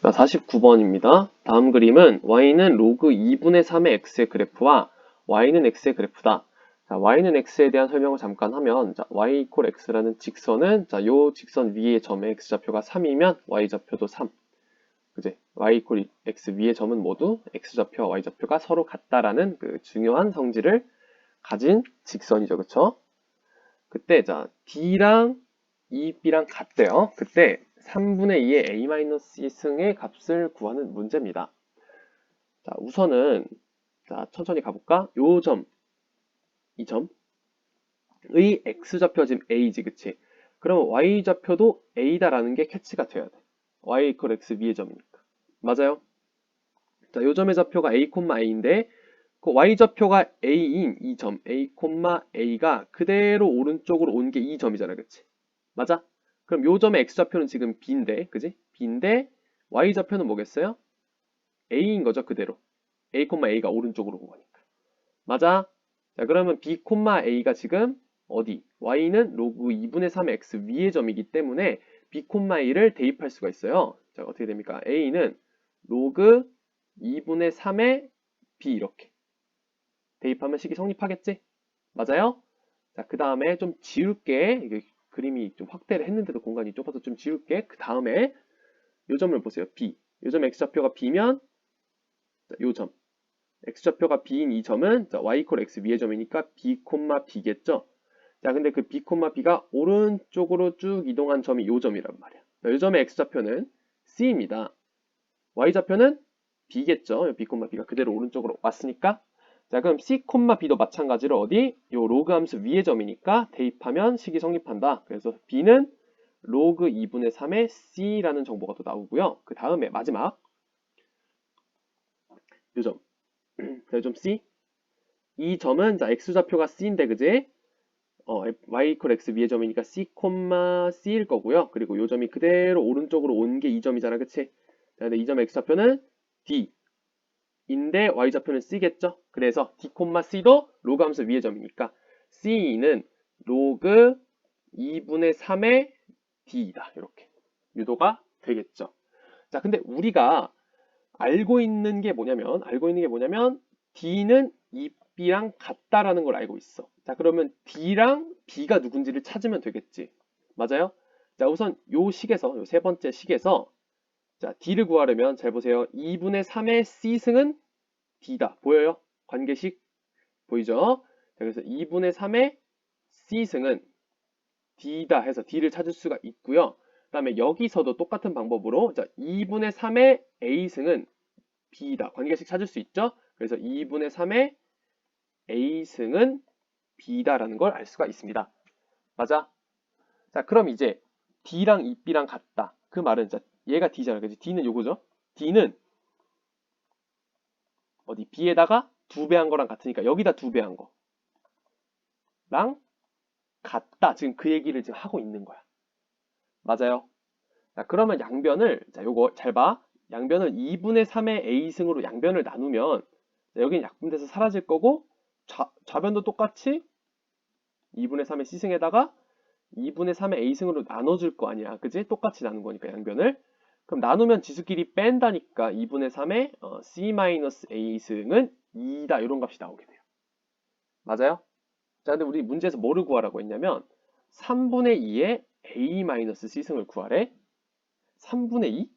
자, 49번입니다. 다음 그림은 y는 로그 2분의 3의 x의 그래프와 y는 x의 그래프다. 자, y는 x에 대한 설명을 잠깐 하면 자, y 이퀄 x라는 직선은 자, 요 직선 위의 점의 x좌표가 3이면 y좌표도 3. 그지? y 이퀄 x 위의 점은 모두 x좌표와 y좌표가 서로 같다라는 그 중요한 성질을 가진 직선이죠. 그쵸? 그때 자, d랑 2b랑 같대요. 그때 3분의 2의 a-2승의 값을 구하는 문제입니다. 자, 우선은 자, 천천히 가볼까? 요 점, 이 점의 x좌표 지금 a지, 그치? 그러면 y좌표도 a다라는 게 캐치가 돼야 돼. y 이퀄 x 위의 점이니까. 맞아요? 자, 요 점의 좌표가 a, a인데 그 y좌표가 a인 이 점, a, a가 그대로 오른쪽으로 온 게 이 점이잖아, 그치? 맞아? 그럼 요 점의 x좌표는 지금 b인데, 그지? b인데 y좌표는 뭐겠어요? a인 거죠, 그대로. a, a가 오른쪽으로 온 거니까. 맞아? 자, 그러면 b, a가 지금 어디? y는 로그 2분의 3의 x 위의 점이기 때문에 b, a를 대입할 수가 있어요. 자, 어떻게 됩니까? a는 로그 2분의 3의 b 이렇게. 대입하면 식이 성립하겠지? 맞아요? 자, 그 다음에 좀 지울게. 그림이 좀 확대를 했는데도 공간이 좁아서 좀 지울게. 그 다음에 요 점을 보세요. B. 요점 x좌표가 b면 요 점. x좌표가 b인 이 점은 자, y 이퀄 x 위의 점이니까 b, b겠죠? 자, 근데 그 b, b가 오른쪽으로 쭉 이동한 점이 요 점이란 말이야. 요 점의 x좌표는 c입니다. y좌표는 b겠죠? b, b가 그대로 오른쪽으로 왔으니까 자 그럼 C, B도 마찬가지로 어디? 요 로그 함수 위의 점이니까 대입하면 식이 성립한다. 그래서 B는 로그 2분의 3의 C라는 정보가 또 나오고요. 그 다음에 마지막 요 점. 점 C. 이 점은 자 X좌표가 C인데 그지? 어, y 이퀄 x 위의 점이니까 c, c일 거고요. 그리고 요 점이 그대로 오른쪽으로 온 게 이 점이잖아. 그치? 자, 근데 이 점의 x좌표는 d. 인데 y좌표는 c겠죠? 그래서 d, c도 로그 함수 위의 점이니까 c는 로그 2분의 3의 d이다. 이렇게 유도가 되겠죠. 자, 근데 우리가 알고 있는 게 뭐냐면 알고 있는 게 뭐냐면 d는 2b랑 같다라는 걸 알고 있어. 자, 그러면 d랑 b가 누군지를 찾으면 되겠지. 맞아요? 자, 우선 요 식에서 요 세 번째 식에서 자, D를 구하려면 잘 보세요. 2분의 3의 C승은 D다. 보여요? 관계식 보이죠? 자, 그래서 2분의 3의 C승은 D다 해서 D를 찾을 수가 있고요. 그 다음에 여기서도 똑같은 방법으로 자, 2분의 3의 A승은 B다. 관계식 찾을 수 있죠? 그래서 2분의 3의 A승은 B다라는 걸 알 수가 있습니다. 맞아? 자, 그럼 이제 D랑 2B랑 같다. 그 말은 자, 얘가 D잖아. 그지? D는 요거죠? D는 어디 B에다가 두 배 한 거랑 같으니까 여기다 두 배 한 거랑 같다. 지금 그 얘기를 지금 하고 있는 거야. 맞아요? 자, 그러면 양변을 자, 요거 잘 봐. 양변을 2분의 3의 A승으로 양변을 나누면 자, 여기는 약분돼서 사라질 거고 좌, 좌변도 똑같이 2분의 3의 C승에다가 2분의 3의 A승으로 나눠줄 거 아니야. 그지? 똑같이 나눈 거니까 양변을. 그럼 나누면 지수끼리 뺀다니까 2분의 3의 어, C-A승은 2다 이런 값이 나오게 돼요. 맞아요? 자 근데 우리 문제에서 뭐를 구하라고 했냐면 3분의 2의 A-C승을 구하래. 3분의 2?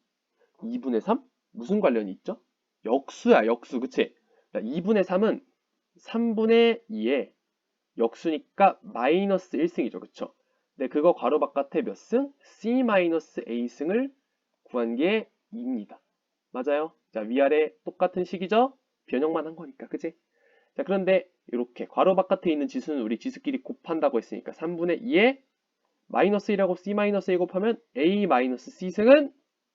2분의 3? 무슨 관련이 있죠? 역수야 역수 그치? 2분의 3은 3분의 2의 역수니까 마이너스 1승이죠 그쵸? 근데 그거 괄호 바깥에 몇 승? C-A승을 구한 게 2입니다. 맞아요? 자, 위아래 똑같은 식이죠? 변형만 한 거니까, 그지? 자, 그런데 이렇게 괄호 바깥에 있는 지수는 우리 지수끼리 곱한다고 했으니까 3분의 2에 마이너스 1하고 C 마이너스 1 곱하면 A 마이너스 C승은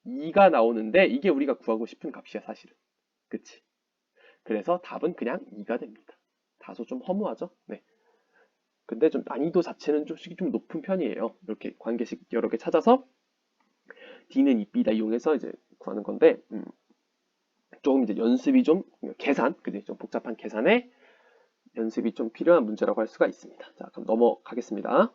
2가 나오는데 이게 우리가 구하고 싶은 값이야, 사실은. 그치? 그래서 답은 그냥 2가 됩니다. 다소 좀 허무하죠? 네. 근데 좀 난이도 자체는 좀씩 좀 높은 편이에요. 이렇게 관계식 여러 개 찾아서 D는 2B다 이용해서 이제 구하는 건데 음, 조금 이제 연습이 좀 계산, 그지? 좀 복잡한 계산에 연습이 좀 필요한 문제라고 할 수가 있습니다. 자, 그럼 넘어가겠습니다.